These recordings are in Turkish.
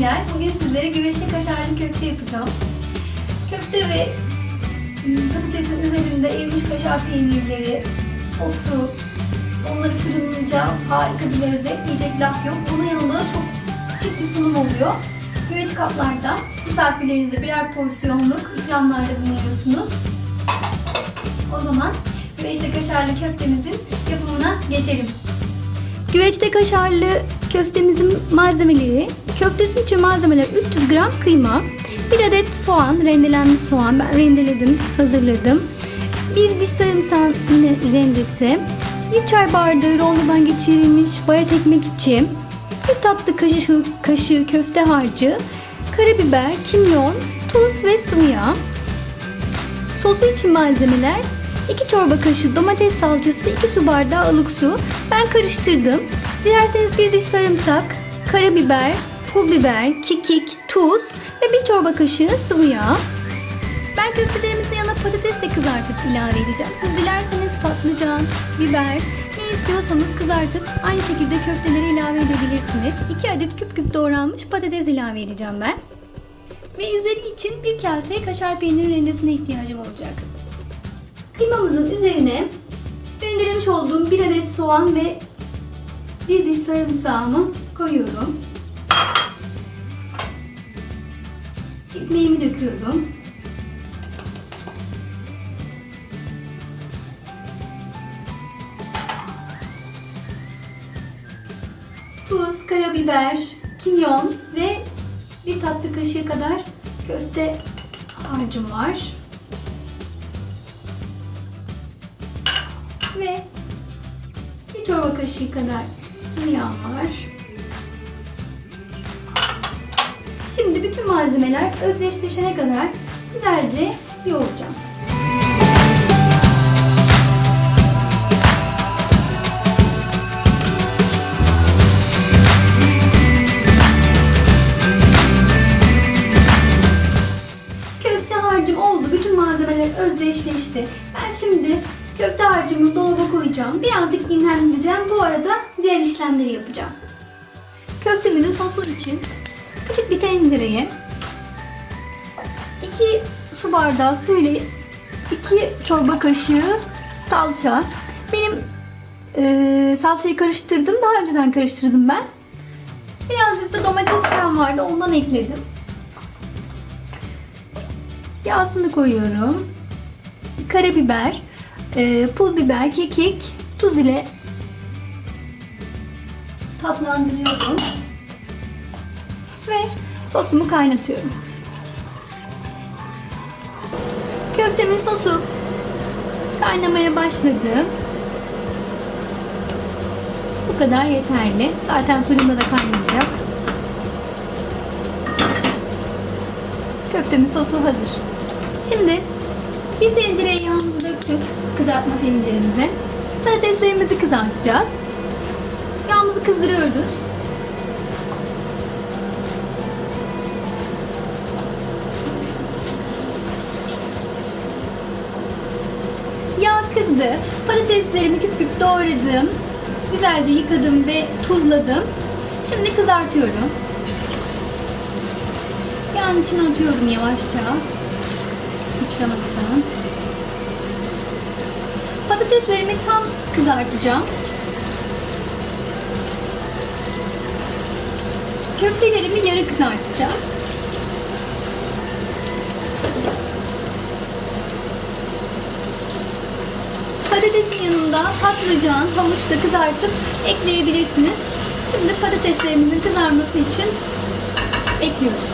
Hilal. Bugün sizlere güveçte kaşarlı köfte yapacağım. Köfte ve patatesin üzerinde erimiş kaşar peynirleri, sosu, onları fırınlayacağız. Harika bir lezzet. Diyecek laf yok. Bunun yanında da çok şık bir sunum oluyor. Güveç kaplarda misafirlerinize birer porsiyonluk ikramlarda bulunuyorsunuz. O zaman güveçte kaşarlı köftemizin yapımına geçelim. Güveçte kaşarlı köftemizin malzemeleri, köftesi için malzemeler 300 gram kıyma, 1 adet soğan, rendelenmiş soğan ben rendeledim, hazırladım. 1 diş sarımsağın yine rendesi, 1 çay bardağı rondodan geçirilmiş bayat ekmek için, 1 tatlı kaşığı, kaşığı köfte harcı, karabiber, kimyon, tuz ve sıvı yağ. Sosu için malzemeler 2 çorba kaşığı domates salçası, 2 su bardağı ılık su. Ben karıştırdım. Dilerseniz bir diş sarımsak, karabiber, pul biber, kekik, tuz ve 1 çorba kaşığı sıvı yağ. Ben köftelerimizin yanına patates de kızartıp ilave edeceğim. Siz dilerseniz patlıcan, biber, ne istiyorsanız kızartıp aynı şekilde köfteleri ilave edebilirsiniz. 2 adet küp küp doğranmış patates ilave edeceğim ben. Ve üzeri için bir kase kaşar peyniri rendesine ihtiyacım olacak. Kıymamızın üzerine rendelemiş olduğum bir adet soğan ve bir diş sarımsağımı koyuyorum. Ekmeğimi döküyorum. Tuz, karabiber, kimyon ve bir tatlı kaşığı kadar köfte harcım var. Ve bir çorba kaşığı kadar sıvı yağ var. Şimdi bütün malzemeler özdeşleşene kadar güzelce yoğuracağım. Köfte harcım oldu. Bütün malzemeler özdeşleşti. Ben şimdi köfte harcımı dolaba koyacağım. Birazcık dinlendireceğim. Bu arada diğer işlemleri yapacağım. Köftemizin sosu için küçük bir tencereye 2 su bardağı su ile 2 çorba kaşığı salça. Benim e, salçayı karıştırdım. Daha önceden karıştırdım ben. Birazcık da domates krem vardı. Ondan ekledim. Yağsını koyuyorum. Karabiber, e, pul biber, kekik, tuz ile tatlandırıyorum. Ve sosumu kaynatıyorum. Köftemin sosu kaynamaya başladı. Bu kadar yeterli. Zaten fırında da kaynayacak. Köftemin sosu hazır. Şimdi bir tencereye yağımızı döktük kızartma tenceremize. Patateslerimizi kızartacağız. Yağımızı kızdırıyoruz. Patateslerimi küp küp doğradım. Güzelce yıkadım ve tuzladım. Şimdi kızartıyorum. Yağın içine atıyorum yavaşça. Sıçramasın. Patateslerimi tam kızartacağım. Köftelerimi yarı kızartacağım. Patatesin yanında patlıcan, havuç da kızartıp ekleyebilirsiniz. Şimdi patateslerimizin kızarması için bekliyoruz.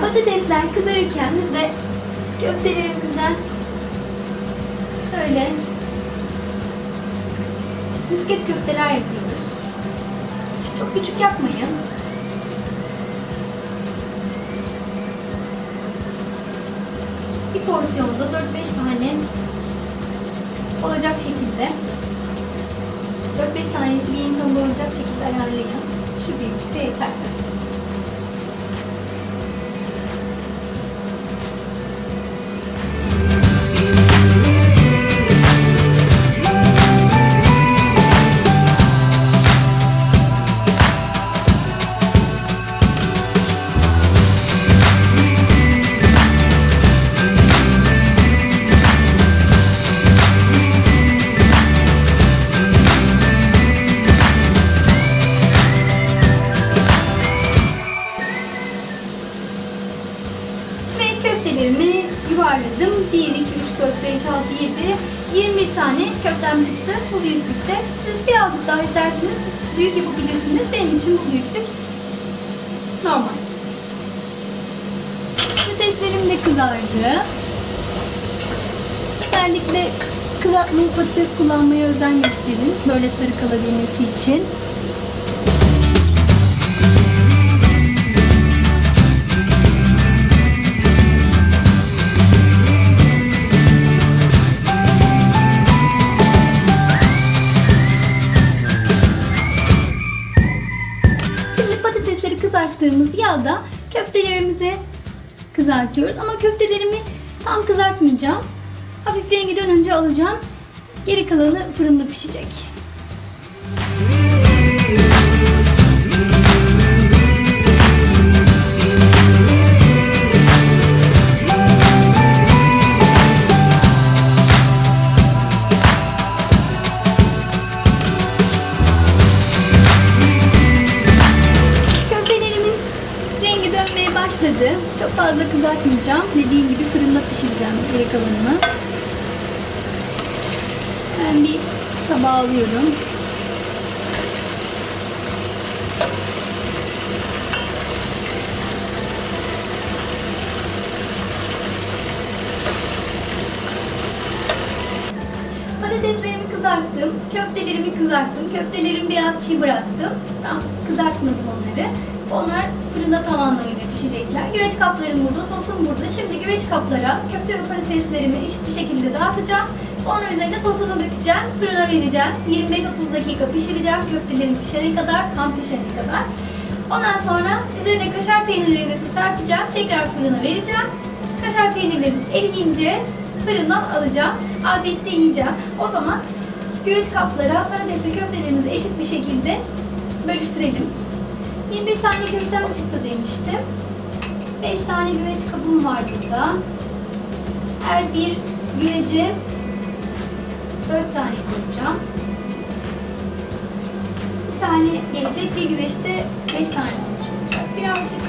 Patatesler kızarırken biz de köftelerimizden şöyle misket köfteler yapıyoruz. Çok küçük yapmayın. Bir porsiyonda 4-5 tane olacak şekilde 4-5 tanesi bir insan doyuracak şekilde ayarlayın. Şu büyüklükte yeter. Köftelerimi yuvarladım. 1, 2, 3, 4, 5, 6, 7, 21 tane köftem çıktı bu büyüklükte. Siz birazcık daha isterseniz büyük yapabilirsiniz. Benim için bu büyüklük normal. Patateslerim de kızardı. Özellikle kızartmalı patates kullanmaya özen gösterin. Böyle sarı kalabilmesi için. Kızarttığımız yağda köftelerimizi kızartıyoruz. Ama köftelerimi tam kızartmayacağım. Hafif rengi dönünce alacağım. Geri kalanı fırında pişecek. Kalanını. Ben bir tabağa alıyorum. Patateslerimi kızarttım, köftelerimi kızarttım. Köftelerimi biraz çiğ bıraktım. Tam kızartmadım onları. Onlar fırında tavanlarıyla pişecekler. Güveç kaplarım burada, sosum burada. Şimdi güveç kaplara köfte ve patateslerimi eşit bir şekilde dağıtacağım. Sonra üzerine sosunu dökeceğim, fırına vereceğim. 25-30 dakika pişireceğim köftelerim pişene kadar, tam pişene kadar. Ondan sonra üzerine kaşar peynir rendesi serpeceğim. Tekrar fırına vereceğim. Kaşar peynirlerim eriyince fırından alacağım. Afiyetle yiyeceğim. O zaman güveç kaplara patates ve köftelerimizi eşit bir şekilde bölüştürelim. 21 tane köftem çıktı demiştim. 5 tane güveç kabım var burada. Her bir güvece 4 tane koyacağım. Bir tane gelecek, bir güveçte 5 tane olmuş olacak. Birazcık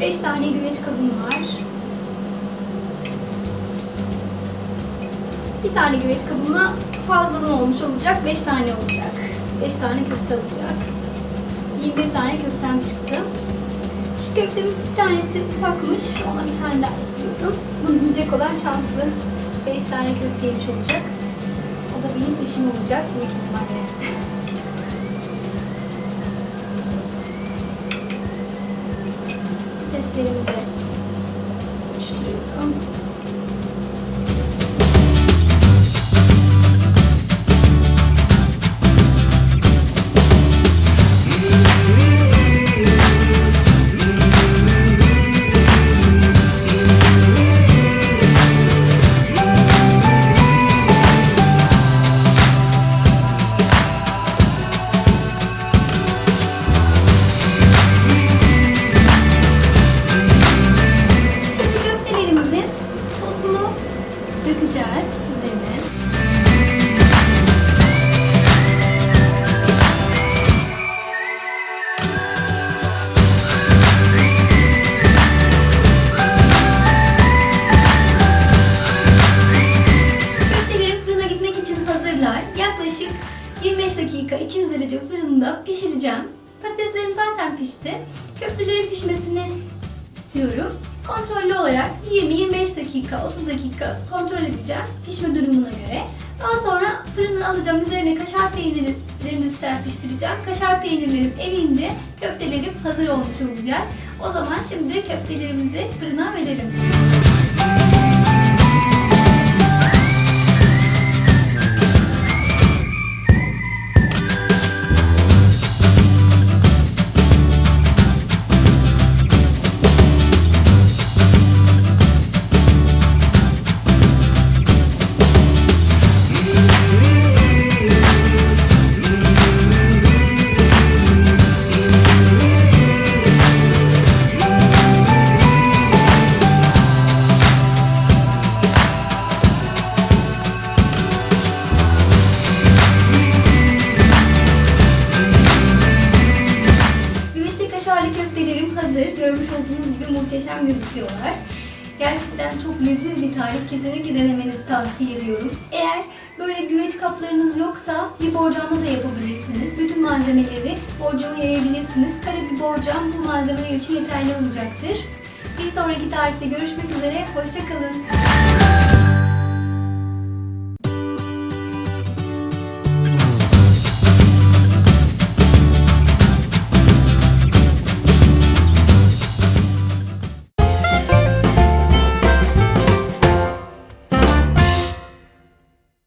5 tane güveç kabım var. Bir tane güveç kabına fazladan olmuş olacak. 5 tane olacak. 5 tane köfte olacak. 21 tane köftem çıktı. Şu köftemin bir tanesi ufakmış. Ona bir tane daha ekliyorum. Bunu yiyecek olan şanslı. 5 tane köfte yemiş olacak. O da benim işim olacak büyük ihtimalle. tiene derece fırında pişireceğim. Patateslerim zaten pişti. Köftelerin pişmesini istiyorum. Kontrollü olarak 20-25 dakika, 30 dakika kontrol edeceğim pişme durumuna göre. Daha sonra fırından alacağım. Üzerine kaşar peyniri rendesi serpiştireceğim. Kaşar peynirlerim erince köftelerim hazır olmuş olacak. O zaman şimdi köftelerimizi fırına verelim. Olduğunuz gibi muhteşem gözüküyorlar. Gerçekten çok leziz bir tarif. Kesinlikle denemenizi tavsiye ediyorum. Eğer böyle güveç kaplarınız yoksa bir borcamda da yapabilirsiniz. Bütün malzemeleri borcama yayabilirsiniz. Kare bir borcam bu malzemeler için yeterli olacaktır. Bir sonraki tarifte görüşmek üzere. Hoşçakalın.